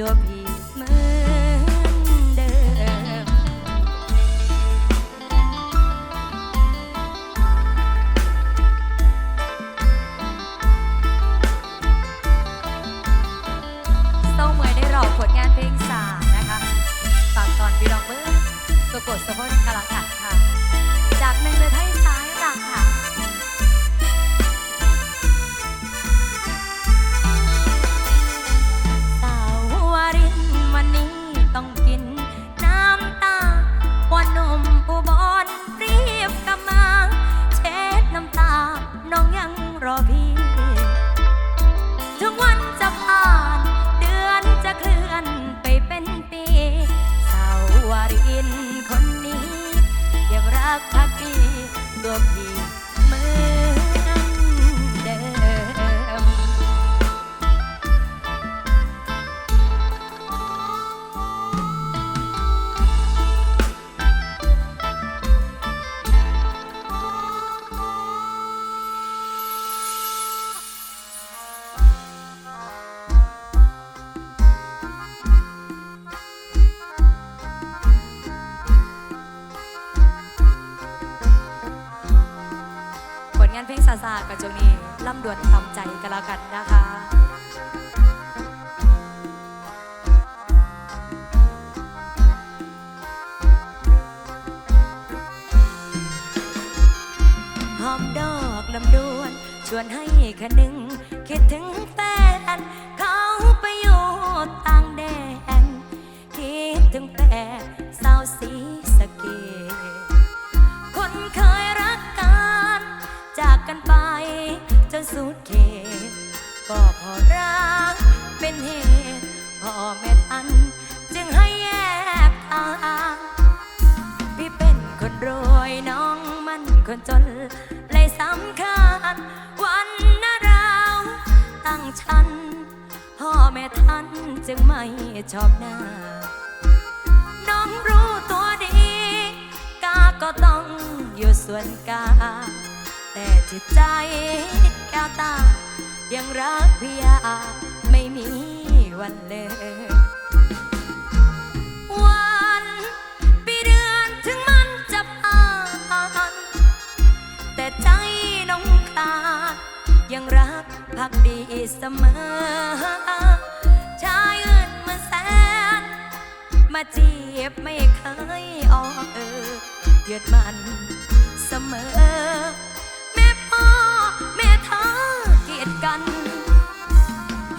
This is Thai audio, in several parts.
тобі. of. ชวนให้คนึง คิดถึงแฟน เขาไปอยู่ต่างแดน คิดถึงแฟนสาวสีสเกตคนเคยรักกัน จากกันไปจนสุดเขตก็พอรักเป็นเหตุพ่อแม่ทัน จึงให้แยกทางพี่เป็นคนรวยน้องมันคนจนเลยสำคัญ ฉัน พ่อแม่ท่านจึงไม่ชอบหน้า น้องรู้ตัวดี กาก็ต้องอยู่ส่วนกา แต่จิตใจก้ตา ยังรักพี่อาไม่มีวันเลย เสมอ ชายอื่นมาแสน มาจีบไม่เคยออกเออเยียดมันเสมอ แม่พ่อ แม่เธอเกลียดกัน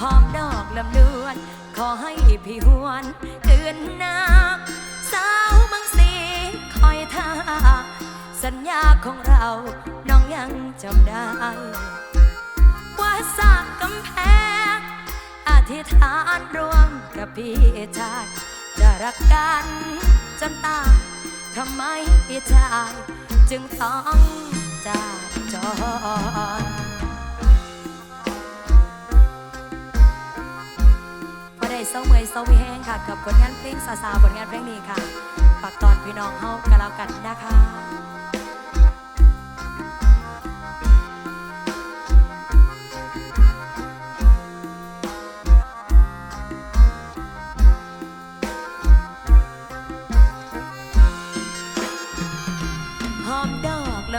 หอมดอกลำดวน ขอให้พี่หวนเตือนนาสาวมังสีคอยท่า สัญญาของเราน้องยังจำได้ว่าสักำแพงอธิษฐานรวมกับพี่ชายจะรักกันจนตายทำไมพี่ชายจึงต้องจากจอนพอได้เศร้าเมื่ยเศร้วิแห้งค่ะ กับผลงานเพลงสาวๆผลงานเพลงนี้ค่ะฝากตอนพี่น้องเฮากันแล้วกันนะคะ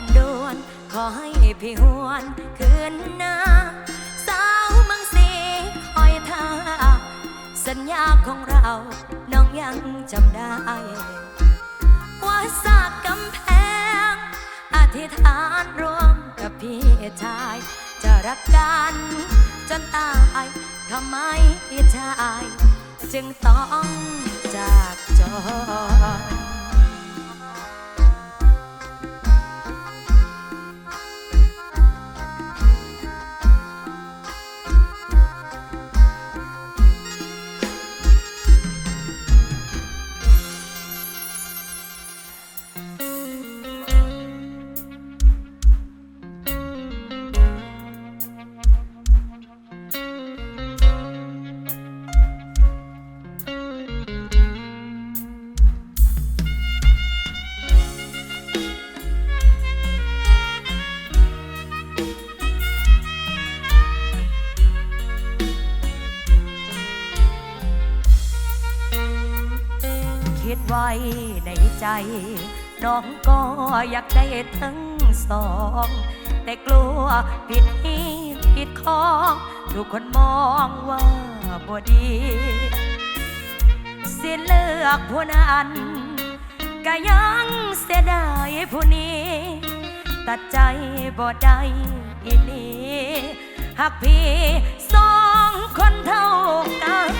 ำดวน ขอให้พี่หวนคืนหน้าสาวมังสีคอยท่า สัญญาของเราน้องยังจำได้ ว่าสากกำแพง อธิษฐานร่วมกับพี่ชาย จะรักกันจนตายทำไมพี่ชาย จึงต้องจากจรคิ น้องก็อยากได้ทั้งสอง แต่กลัวผิดที่ผิดของทุกคนมองว่าบ่ดีสิเลือกผู้นั้นก็ยังเสียดายผู้นี้ ตัดใจบ่ได้อีนีหากพี่สองคนเท่ากัน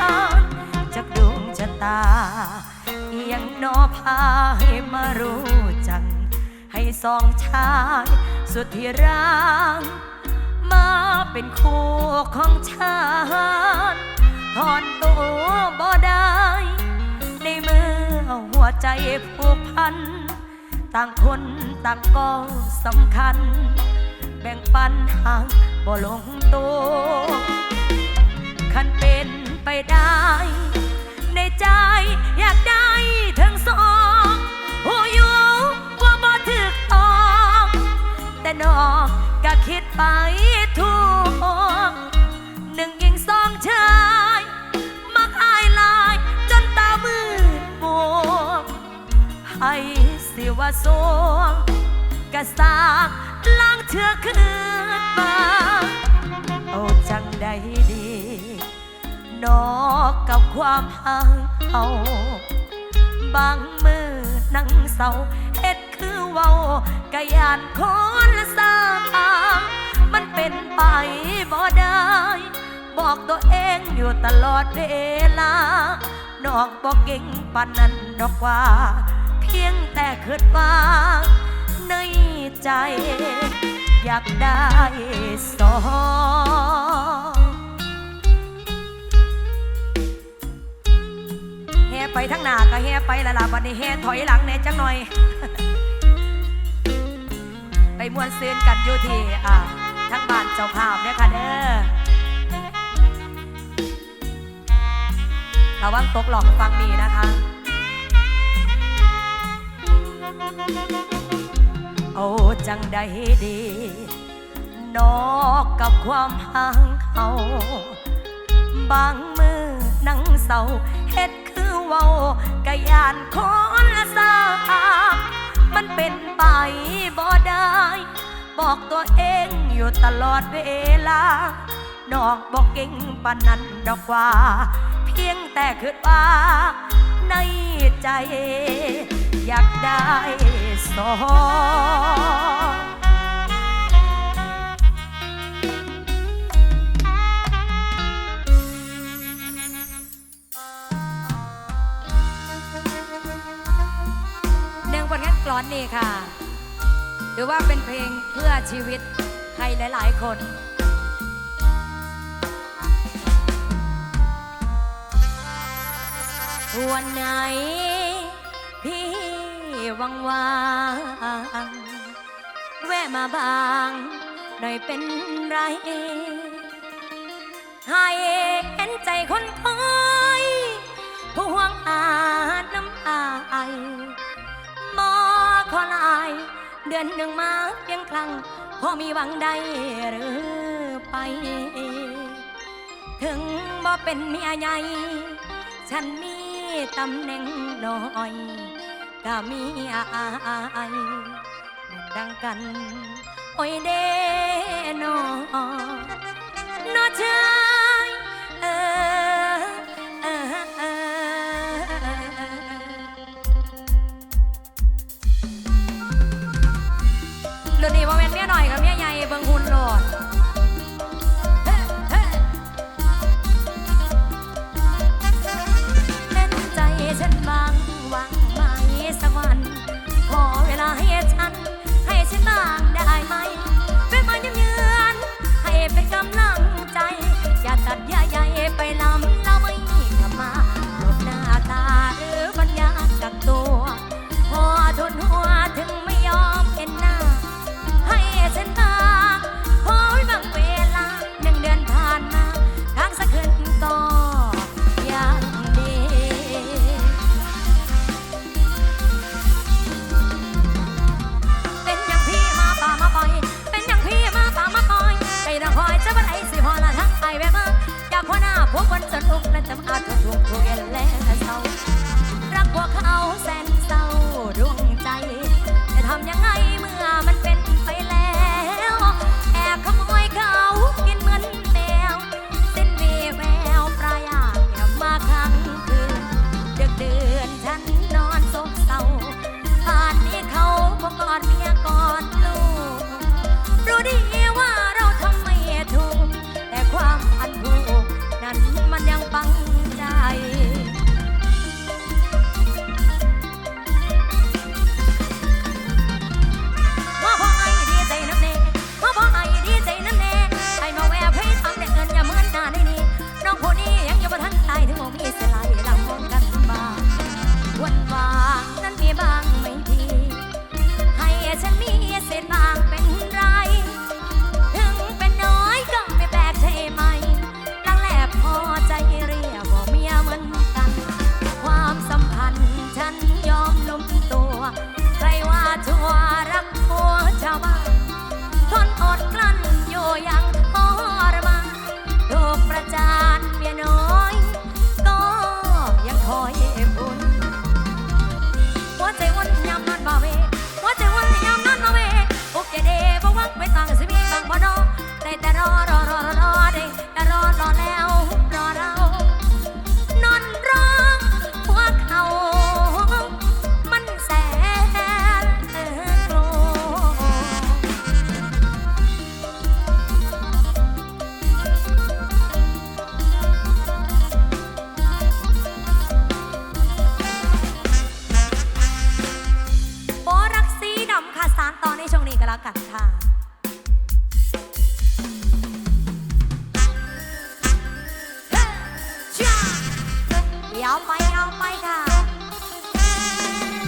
จากดวงชะตา เอียงนอพาให้มารู้จัก ให้สองชายสุดที่รักมาเป็นคู่ของฉันถอนตัวบ่ได้ ในเมื่อหัวใจผูกพัน ต่างคนต่างก็สำคัญ แบ่งปันห่างบ่ลงตัวคันเป็นไปได้ สวงกะสากล้างเถื่อคืนมาเอาจังได้ดี นอกกับความห่างเอาบางมือนั่งเศร้าเฮ็ดคือเว้ากะยานคนละสางมันเป็นไปบ่ได้ บอกตัวเองอยู่ตลอดเวลา นองบอกเก่งปานนั้นดอกว่า พียงแต่คิดว่าในใจ อยากได้สองแห่ไปทั้งหน้าก็แห่ไปละล่ะวันนี้แห่ถอยหลังแน่จังหน่อย ไปมวนซืนกันอยู่ที่อ่าทั้งบ้านเจ้าภาพเนี่ยค่ะเด้อระวังตกหลอกฟังดีนะคะ โอ้จังได้ดี นอกกับความห่างเขาบางมือนั่งเศร้าเฮ็ดคือเว้ากะยานคนละสามันเป็นไปบ่ได้ บอกตัวเองอยู่ตลอดเวลา นองบอกเก่งปานนั้นดอกว่า เพียงแต่คิดว่าในใจ อยากได้สองหนึ่งผลงานกลอนนี่ค่ะถือว่าเป็นเพลงเพื่อชีวิตใครหลาย ๆ คนวันไหน วังวางแวะมาบางหน่อยเป็นไรให้เห็นใจคนคอยผู้ห่วงอาน้ำอายมอขอลายเดือนหนึ่งมาเพียงครั้งพอมีหวังได้หรือไป ถึงบ่เป็นเมียใหญ่ ฉันมีตำแหน่งน้อย ก็มีอายมันดังกัน โอ้ยเด้นอนอเธอ นั้นมันยังปังใจ เอาไปเอาไปค่ะ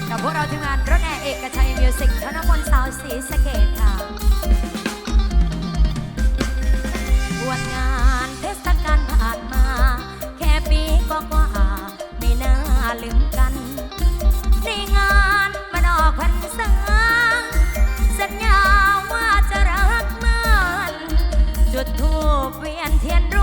กับพวกเราทีมงานรถแอร์เอกชัยมิวสิกธนพลสาวสีสเกตค่ะบวชงานเทศกาลผ่านมา แค่ปีกว่าๆไม่น่าลืมกันในงานมานออกพันสังสัญญาว่าจะรักมันจุดทูบเวียนเทียนรู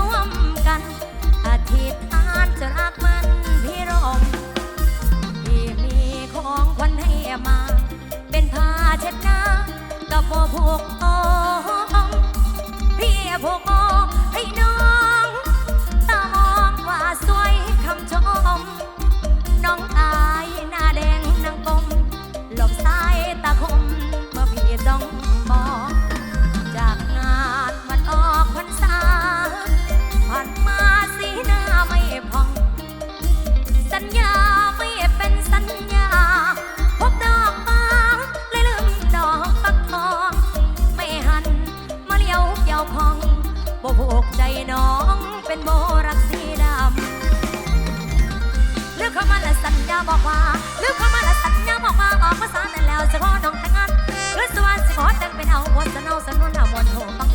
หกออมเพียหก บอกว่าลืมคำมาและสัญญาบอกว่าออกภาษารแต่แล้วจะพอดองแต่งงานหรือสวรรค์สิขอแต่งเป็นเอาวนจะเอาสนุนเอาวนโถปัง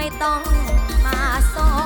ไม่ต้องมาซ้อ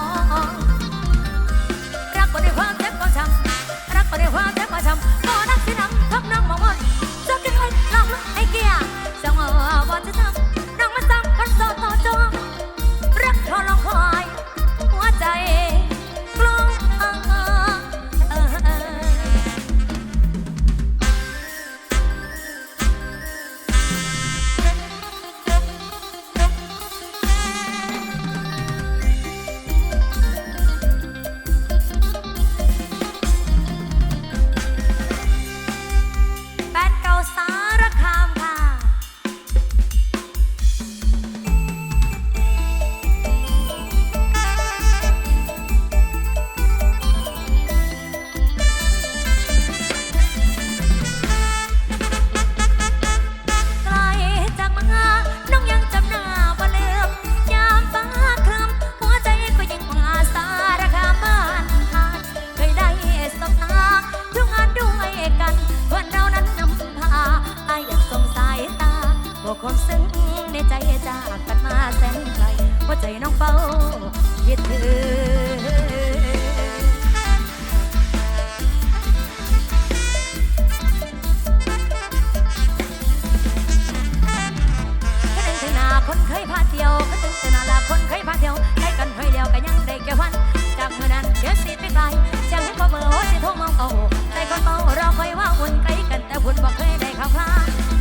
เที่ยวก็ถึงสนานละคนเคยพาเที่ยวใกล้กันห้อยเดียวก็ยังได้เกี่ยวัน จากเมื่อนั้นเดือดสิไปไกลจะให้ก็เบอร์โอ้สิโทรมองเก่าใจคนเมารอคอยว่าอุ่นใกล้กันแต่หุ่นบอกเคยได้ข่าวคลา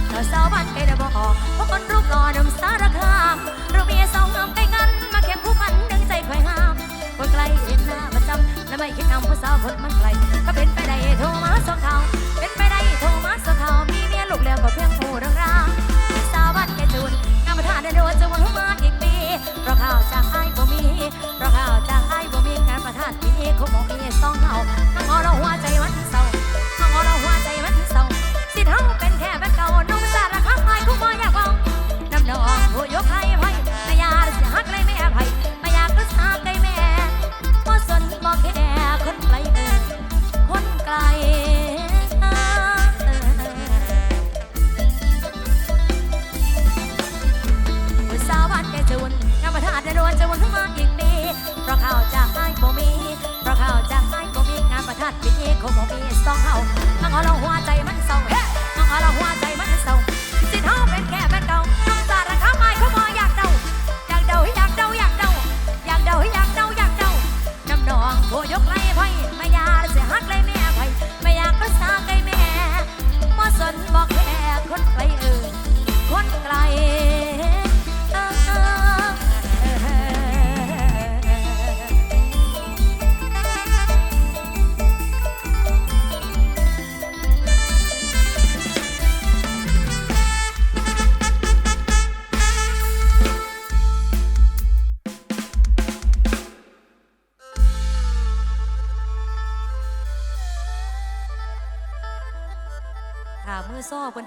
เธอสาวบ้านใกลได้บอกเพราะคนรูปหล่อนำสารคามเราเมียสองงามใกล้กันมาเคียงคู่พันดึงใจคอยห้ามคนไกลเห็นหน้าประจำและไม่คิดนำผู้สาวคนมันไกล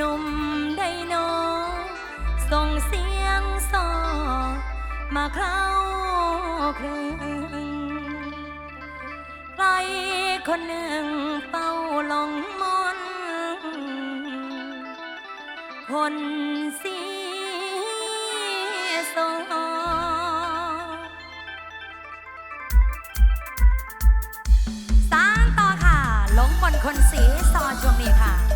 นุ่มไดนอส่งเสียงซอมาเคล้าครึ่งใครคนหนึ่งเป้าลงมนคนสีสอสร้างต่อค่ะ ลงบนคนสีซอช่วงนี้ค่ะ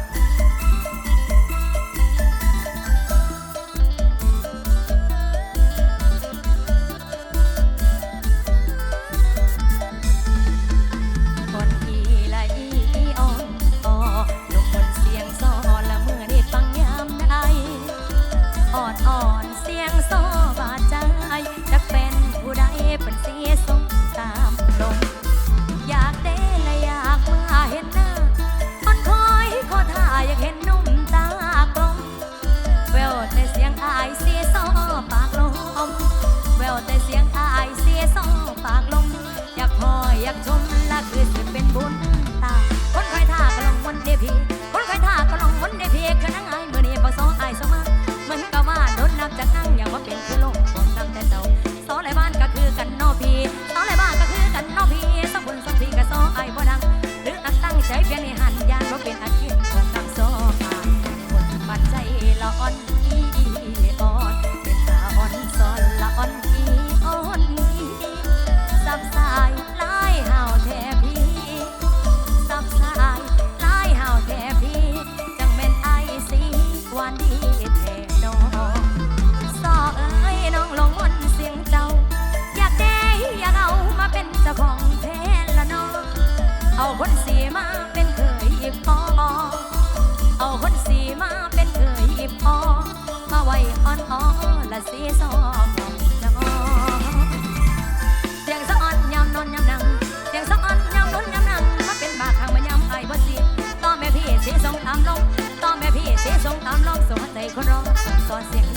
ะสีสองน้องเสียงสะอ่อนยำนอนยำนังเสียงสะอ่อนยำนอนยำนังมาเป็นบาทางมายำไอ้บ่สีต่อแม่พี่เสียงส่งตามลมต่อแม่พี่เสียงส่งตามลมสวัสดีคนร้องสอนเสียง